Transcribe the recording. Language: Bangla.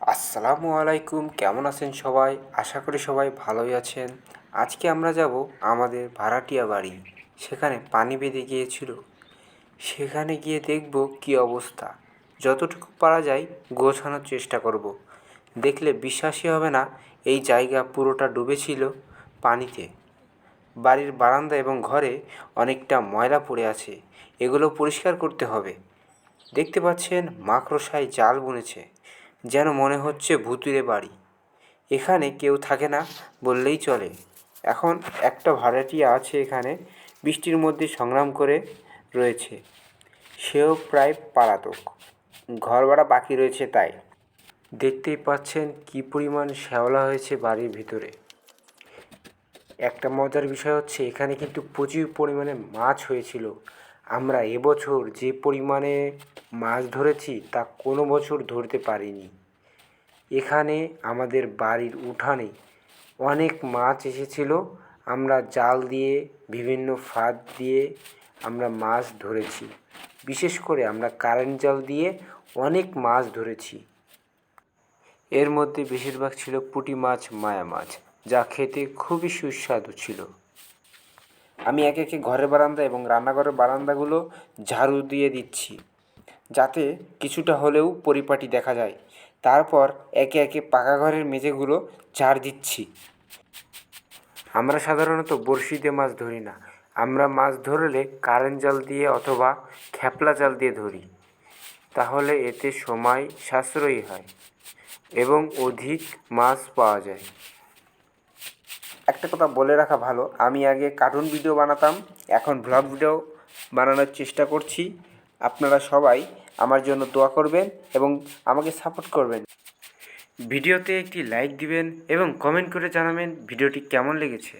আসসালামু আলাইকুম, কেমন আছেন সবাই? আশা করি সবাই ভালোই আছেন। আজকে আমরা যাব আমাদের ভাড়াটিয়া বাড়ি। সেখানে পানি বেঁধে গিয়েছিল। সেখানে গিয়ে দেখব কী অবস্থা। যতটুকু পারা যায় গোছানোর চেষ্টা করব। দেখলে বিশ্বাসই হবে না, এই জায়গা পুরোটা ডুবেছিল পানিতে। বাড়ির বারান্দা এবং ঘরে অনেকটা ময়লা পড়ে আছে। এগুলো পরিষ্কার করতে হবে। দেখতে পাচ্ছেন মাকড়সায় জাল বুনেছে। যেন মনে হচ্ছে ভুতুরে বাড়ি। এখানে কেউ থাকে না বললেই চলে। এখন একটা ভাড়াটিয়া আছে এখানে, বৃষ্টির মধ্যে সংগ্রাম করে রয়েছে। সেও প্রায় পালাতক। ঘর ভাড়া বাকি রয়েছে তাই। দেখতেই পাচ্ছেন কী পরিমাণ শ্যাওলা হয়েছে বাড়ির ভিতরে। একটা মজার বিষয় হচ্ছে, এখানে কিন্তু প্রচুর পরিমাণে মাছ হয়েছিল। আমরা এবছর যে পরিমাণে মাছ ধরেছি তা কোনো বছর ধরতে পারিনি। এখানে আমাদের বাড়ির উঠানে অনেক মাছ এসেছিল। আমরা জাল দিয়ে, বিভিন্ন ফাঁদ দিয়ে আমরা মাছ ধরেছি। বিশেষ করে আমরা কারেন্ট জাল দিয়ে অনেক মাছ ধরেছি। এর মধ্যে বেশিরভাগ ছিল পুঁটি মাছ, মায়া মাছ, যা খেতে খুবই সুস্বাদু ছিল। আমি একে একে ঘরের বারান্দা এবং রান্নাঘরের বারান্দাগুলো ঝাড়ু দিয়ে দিচ্ছি, যাতে কিছুটা হলেও পরিপাটি দেখা যায়। তারপর একে একে পাকা ঘরের মেঝেগুলো ঝাড় দিচ্ছি। আমরা সাধারণত বড়শি দিয়ে মাছ ধরি না। আমরা মাছ ধরলে কারেন্ট জাল দিয়ে অথবা খ্যাপলা জাল দিয়ে ধরি। তাহলে এতে সময় সাশ্রয়ী হয় এবং অধিক মাছ পাওয়া যায়। একটা কথা বলে রাখা ভালো। আমি আগে কার্টুন ভিডিও বানাতাম, এখন ব্লগ ভিডিও বানানোর চেষ্টা করছি। আপনারা সবাই আমার জন্য দোয়া করবেন এবং আমাকে সাপোর্ট করবেন। ভিডিওতে একটি লাইক দিবেন এবং কমেন্ট করে জানাবেন ভিডিওটি কেমন লেগেছে।